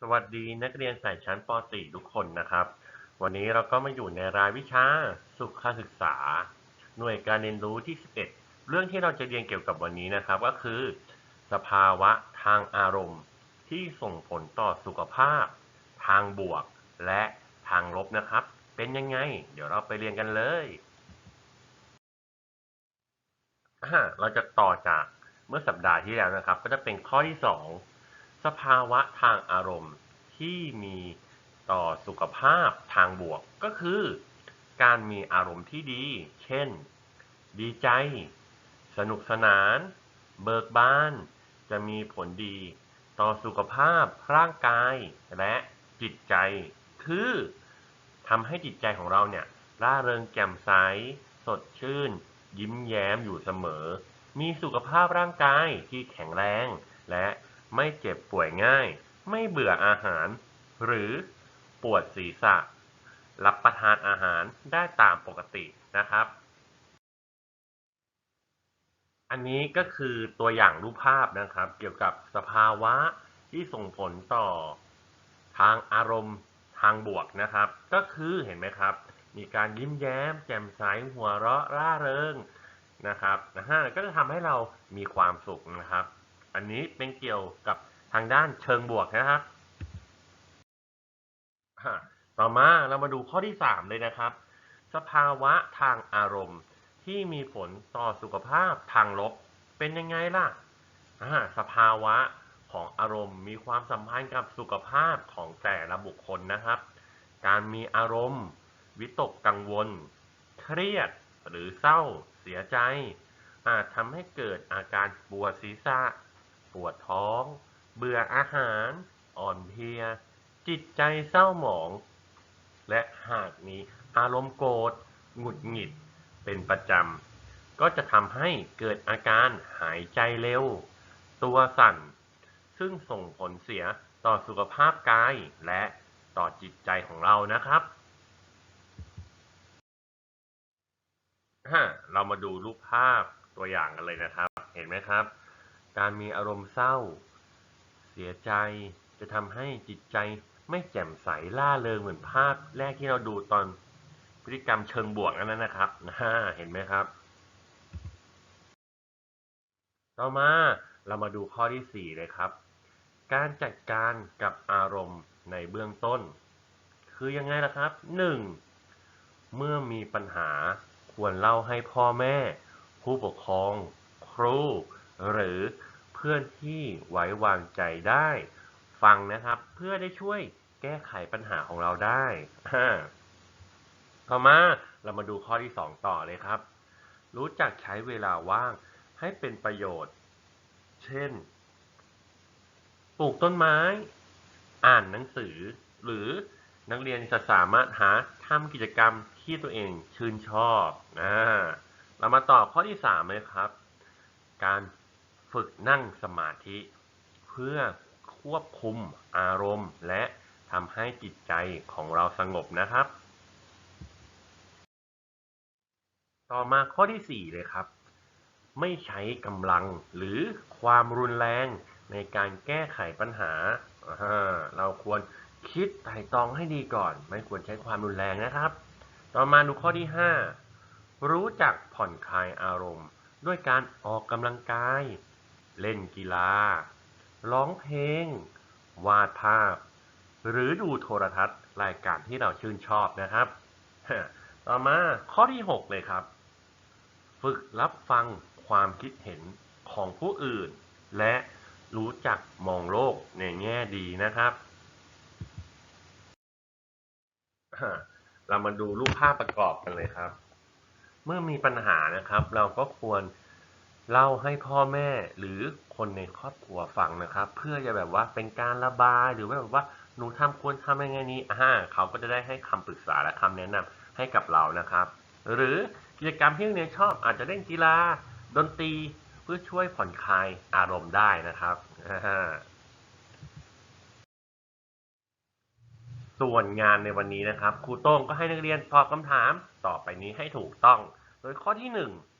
สวัสดีนักเรียนสายชั้นป .4 ทุกคนนะครับ วันนี้เราก็มาอยู่ในรายวิชาสุขศึกษา หน่วยการเรียนรู้ที่ 11 เรื่องที่เราจะเรียนเกี่ยวกับวันนี้นะครับ ก็คือ สภาวะทางอารมณ์ ที่ส่งผลต่อสุขภาพ ทางบวก และทางลบนะครับ เป็นยังไง เดี๋ยวเราไปเรียนกันเลยเราจะต่อจากเมื่อสัปดาห์ที่แล้วนะครับ ก็จะเป็นข้อที่ 2 สภาวะทางอารมณ์ที่มีต่อสุขภาพทางบวกก็คือ การมีอารมณ์ที่ดี เช่น ดีใจ สนุกสนาน เบิกบาน จะมีผลดี ต่อสุขภาพร่างกายและจิตใจ คือทำให้จิตใจของเราเนี่ยร่าเริงแจ่มใส สดชื่น ยิ้มแย้มอยู่เสมอ มีสุขภาพร่างกายที่แข็งแรงและ ไม่เจ็บป่วยง่าย ไม่เบื่ออาหาร หรือปวดศีรษะ รับประทานอาหารได้ตามปกตินะครับ อันนี้ก็คือตัวอย่างรูปภาพนะครับ เกี่ยวกับสภาวะที่ส่งผลต่อทางอารมณ์ทางบวกนะครับ ก็คือเห็นไหมครับ มีการยิ้มแย้ม แจ่มใสหัวเราะร่าเริงนะครับนะฮะก็จะทำให้เรามีความสุขนะครับ อันนี้เป็นเกี่ยวกับทางด้านเชิงบวกนะครับฮะต่อมาเรามาดูข้อที่ 3 เลยนะครับ สภาวะทางอารมณ์ที่มีผลต่อสุขภาพทางลบเป็นยังไงล่ะสภาวะของอารมณ์มีความสัมพันธ์กับสุขภาพของแต่ละบุคคลนะครับ การมีอารมณ์ วิตกกังวล เครียดหรือเศร้า เสียใจ อาจทำให้เกิดอาการปวดศีรษะ ปวดท้อง เบื่ออาหาร อ่อนเพลีย จิตใจเศร้าหมอง และหากมีอารมณ์โกรธหงุดหงิด เป็นประจำ ก็จะทำให้เกิดอาการหายใจเร็ว ตัวสั่น ซึ่งส่งผลเสียต่อสุขภาพกายและต่อจิตใจของเรานะครับเรามาดูรูปภาพตัวอย่างกันเลยนะครับ เห็นไหมครับ การมีอารมณ์เศร้า เสียใจจะทำให้จิตใจไม่แจ่มใสล่าเริงเหมือนภาพแรกที่เราดูตอนพฤติกรรมเชิงบวกนั่นนะครับนะเห็นไหมครับ ต่อมาเรามาดูข้อที่ 4 เลยครับ การจัดการกับอารมณ์ในเบื้องต้น คือยังไงล่ะครับ 1. เมื่อมีปัญหาควรเล่าให้พ่อแม่ ผู้ปกครอง ครู หรือเพื่อนที่ไว้วางใจได้ ฟังนะครับ เพื่อได้ช่วยแก้ไขปัญหาของเราได้ต่อมาเรามาดูข้อที่ 2 ต่อเลยครับ รู้จักใช้เวลาว่างให้เป็นประโยชน์ เช่น ปลูกต้นไม้ อ่านหนังสือ หรือนักเรียนจะสามารถหาทำกิจกรรมที่ตัวเองชื่นชอบนะเรามาต่อข้อที่3เลยครับ การ ฝึกนั่งสมาธิ เพื่อควบคุมอารมณ์ และทำให้จิตใจของเราสงบนะครับ ต่อมาข้อที่ 4 เลยครับ ไม่ใช้กำลังหรือความรุนแรงในการแก้ไขปัญหา เราควรคิดไตร่ตรองให้ดีก่อน ไม่ควรใช้ความรุนแรงนะครับ ต่อมาดูข้อที่ 5 รู้จักผ่อนคลายอารมณ์ ด้วยการออกกำลังกาย เล่นกีฬา ร้องเพลง วาดภาพ หรือดูโทรทัศน์รายการที่เราชื่นชอบนะครับ ต่อมาข้อที่ 6 เลยครับ ฝึกรับฟังความคิดเห็นของผู้อื่น และรู้จักมองโลกในแง่ดีนะครับ เรามาดูรูปภาพประกอบกันเลยครับ เมื่อมีปัญหานะครับ เราก็ควร เล่าให้พ่อแม่หรือคนในครอบครัวฟังนะครับ เพื่อจะแบบว่าเป็นการระบายหรือแบบว่าหนูทำควรทำยังไงนี้อ่าเขาก็จะได้ให้คำปรึกษาและคำแนะนำให้กับเรานะครับ หรือกิจกรรมที่เรียนชอบอาจจะเล่นกีฬาดนตรีเพื่อช่วยผ่อนคลายอารมณ์ได้นะครับส่วนงานในวันนี้นะครับครูโต้งก็ให้นักเรียนตอบคำถามต่อไปนี้ให้ถูกต้อง โดยข้อที่ 1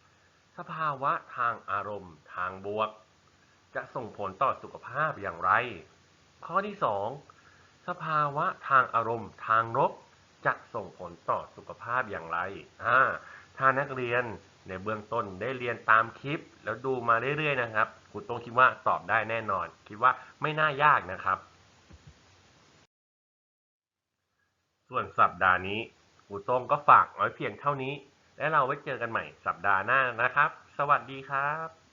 สภาวะทางอารมณ์ทางบวก จะส่งผลต่อสุขภาพอย่างไร ข้อที่สภาวะทางอารมณ์ทางลบจะส่งผลต่อสุขภาพอย่างไรอ่าถ้านักเรียนในเบื้องต้นได้เรียนตามคลิป แล้วดูมาเรื่อยๆนะครับครูโต้งคิดว่าตอบได้แน่นอน คิดว่าไม่น่ายากนะครับ ส่วนสัปดาห์นี้ครูโต้งก็ฝากไว้เพียงเท่านี้ และเราไว้เจอกันใหม่สัปดาห์หน้านะครับ สวัสดีครับ